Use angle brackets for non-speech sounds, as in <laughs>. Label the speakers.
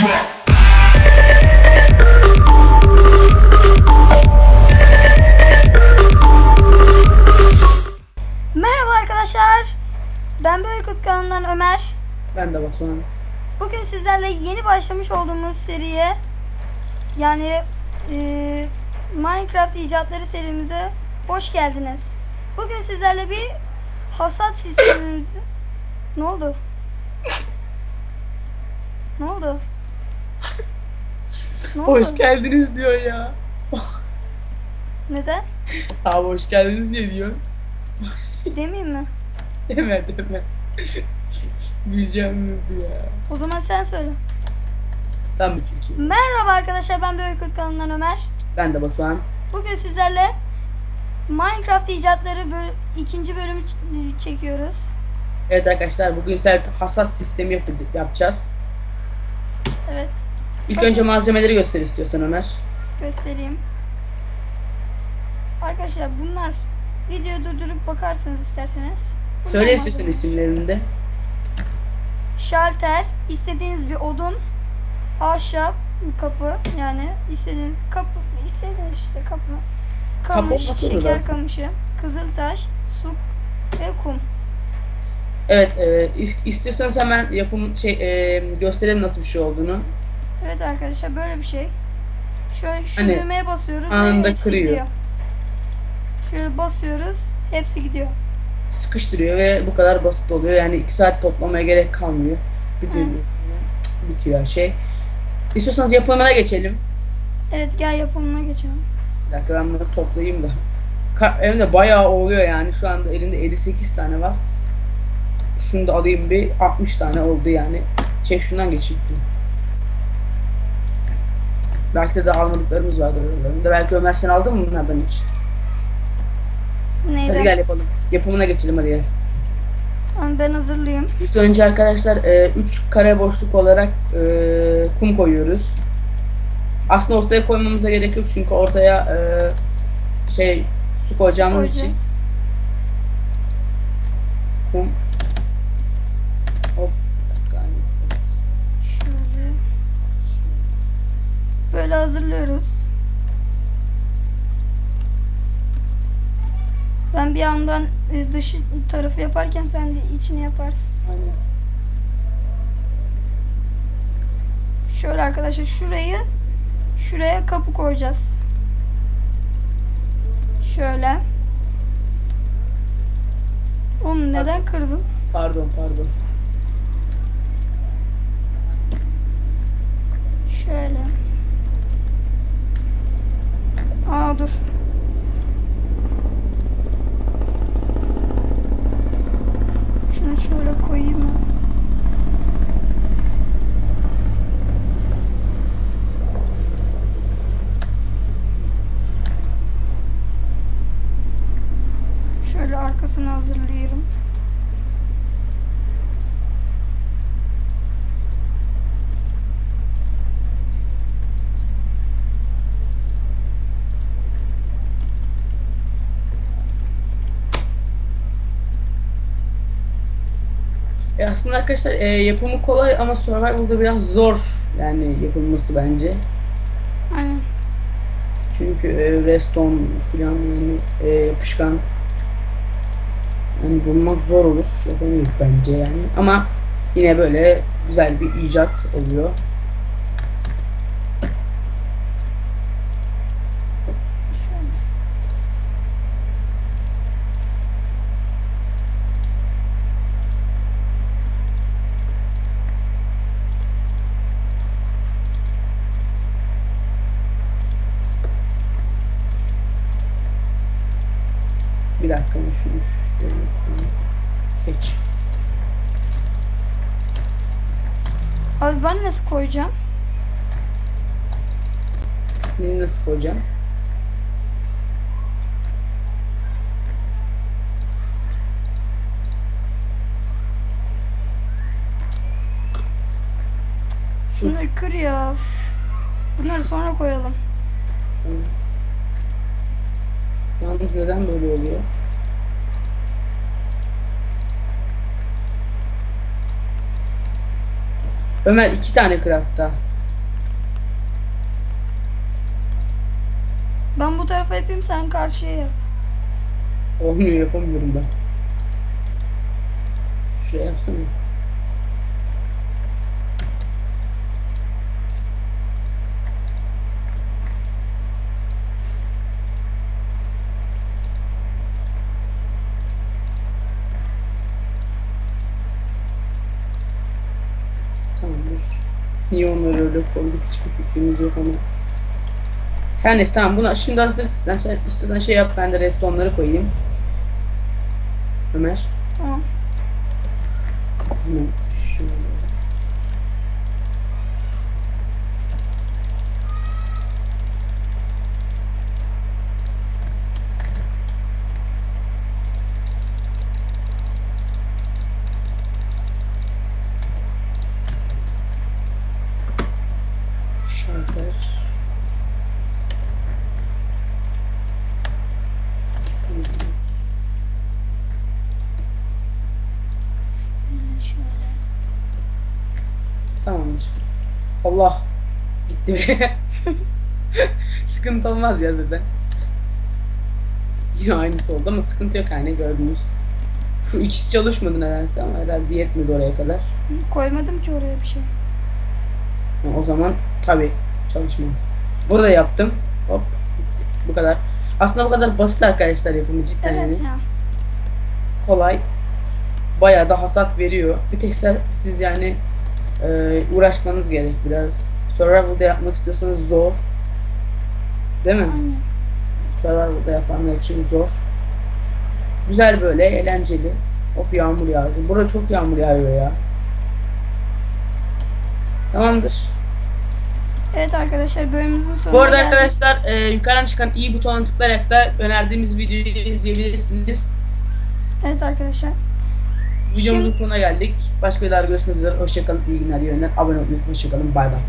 Speaker 1: Merhaba arkadaşlar. Ben Böyükut kanalından Ömer.
Speaker 2: Ben de Batuhan.
Speaker 1: Bugün sizlerle yeni başlamış olduğumuz seriye yani e, Minecraft icatları serimize hoş geldiniz. Bugün sizlerle bir hasat sistemimizi... Ne oldu? Ne oldu? Ne oldu?
Speaker 2: Hoş geldiniz diyor ya.
Speaker 1: Neden?
Speaker 2: Abi hoş geldiniz diye diyor.
Speaker 1: Demeyeyim mi?
Speaker 2: Deme deme. Güleceğim yurdu ya.
Speaker 1: O zaman sen söyle.
Speaker 2: Tam mı çünkü?
Speaker 1: Merhaba arkadaşlar ben Böyükut kanalından Ömer.
Speaker 2: Ben de Batuhan.
Speaker 1: Bugün sizlerle Minecraft icatları böl- ikinci bölümü ç- çekiyoruz.
Speaker 2: Evet arkadaşlar bugün sizlerle hassas sistemi yap- yapacağız.
Speaker 1: Evet,
Speaker 2: İlk önce malzemeleri göster istiyorsan Ömer.
Speaker 1: göstereyim. Arkadaşlar bunlar videoyu durdurup bakarsınız isterseniz. Bunlar
Speaker 2: Söyle istiyorsan
Speaker 1: malzeme.
Speaker 2: isimlerini de.
Speaker 1: Şalter, istediğiniz bir odun, ahşap, kapı yani istediğiniz kapı, istediğiniz işte kapı.
Speaker 2: Kapı
Speaker 1: Kamış,
Speaker 2: olur
Speaker 1: şeker kamışı, kızıltaş, su ve kum.
Speaker 2: Evet e, is- istiyorsanız hemen yapım şey e, gösterelim nasıl bir şey olduğunu.
Speaker 1: Evet arkadaşlar böyle bir şey. Şöyle şu
Speaker 2: Hani
Speaker 1: düğmeye basıyoruz
Speaker 2: anında
Speaker 1: hepsi
Speaker 2: kırıyor.
Speaker 1: gidiyor. Şöyle basıyoruz hepsi gidiyor.
Speaker 2: Sıkıştırıyor ve bu kadar basit oluyor. Yani 2 saat toplamaya gerek kalmıyor. Bir düğme. Bitiyor her şey. İstiyorsanız yapımına geçelim.
Speaker 1: Evet gel yapımına geçelim.
Speaker 2: Bir dakika ben bunları toplayayım da. Ka- Evimde bayağı oluyor yani. Şu anda elimde 58 tane var. Şunu da alayım bir 60 tane oldu yani. Çek şundan geçeyim. Belki de daha almadıklarımız vardır aralarında. Belki Ömer sen aldın mı bunlardan hiç?
Speaker 1: Neyden?
Speaker 2: Hadi gel yapalım. Yapımına geçelim hadi gel.
Speaker 1: Ben hazırlayayım.
Speaker 2: İlk önce arkadaşlar 3 kare boşluk olarak e, kum koyuyoruz. Aslında ortaya koymamıza gerek yok çünkü ortaya e, şey su koyacağımız için
Speaker 1: Koyacağız.
Speaker 2: kum hop bir dakika, evet.
Speaker 1: Şöyle. Böyle hazırlıyoruz. Ben bir yandan e, dışı tarafı yaparken sen de içini yaparsın.
Speaker 2: Aynen.
Speaker 1: Şöyle arkadaşlar şurayı şuraya kapı koyacağız. Şöyle. Oğlum neden kırdın?
Speaker 2: Pardon pardon.
Speaker 1: Şöyle. Aa dur. Şunu şöyle koyayım mı? Şöyle arkasını hazırlıyorum.
Speaker 2: Aslında arkadaşlar e, yapımı kolay ama survival'da biraz zor yani yapılması bence.
Speaker 1: Aynen.
Speaker 2: Çünkü e, redstone filan yani e, yapışkan yani bulmak zor olur. Yapamayız bence yani. Ama yine böyle güzel bir icat oluyor.
Speaker 1: Şöyle.
Speaker 2: Bir dakika şunu şöyle yapayım.
Speaker 1: Abi ben nasıl koyacağım?
Speaker 2: Bunu nasıl koyacağım?
Speaker 1: Şunları kır ya. Bunları sonra koyalım.
Speaker 2: Tamam. Yalnız neden böyle oluyor? Ömer iki tane kır.
Speaker 1: Ben bu tarafa yapayım sen karşıya yap.
Speaker 2: Olmuyor yapamıyorum ben. Şuraya yapsana. Tamamdır. Niye onları öyle koyduk hiçbir fikrimiz yok ama. Her neyse tamam buna şimdi hazır sistem. Sen istiyorsan şey yap ben de restonları koyayım. Ömer.
Speaker 1: Tamam.
Speaker 2: Hemen şöyle. Şalter.
Speaker 1: Şöyle.
Speaker 2: Tamamdır. Allah gitti be. <laughs> sıkıntı olmaz ya zaten. Yine aynısı oldu ama sıkıntı yok hani gördünüz. Şu ikisi çalışmadı nedense ama herhalde yetmedi oraya kadar.
Speaker 1: Koymadım ki oraya bir şey.
Speaker 2: O zaman tabi çalışmaz. Burada yaptım. Hop gitti. Bu kadar. Aslında bu kadar basit arkadaşlar yapımı cidden yani.
Speaker 1: Evet ya.
Speaker 2: kolay. Bayağı da hasat veriyor. Bir tek siz yani e, uğraşmanız gerek biraz. Survival'da yapmak istiyorsanız zor. Değil mi?
Speaker 1: Aynen.
Speaker 2: Survival'da yapanlar için zor. Güzel böyle eğlenceli. Hop yağmur yağdı. Burada çok yağmur yağıyor ya. Tamamdır.
Speaker 1: Evet arkadaşlar bölümümüzün sonuna
Speaker 2: Bu arada
Speaker 1: geldik.
Speaker 2: arkadaşlar e, yukarıdan çıkan i butonuna tıklayarak da önerdiğimiz videoyu izleyebilirsiniz.
Speaker 1: Evet arkadaşlar.
Speaker 2: Videomuzun sonuna geldik. Başka videolarda görüşmek üzere. Hoşçakalın. İyi günler. iyi yönler. Abone olmayı unutmayın. Hoşçakalın. Bay bay.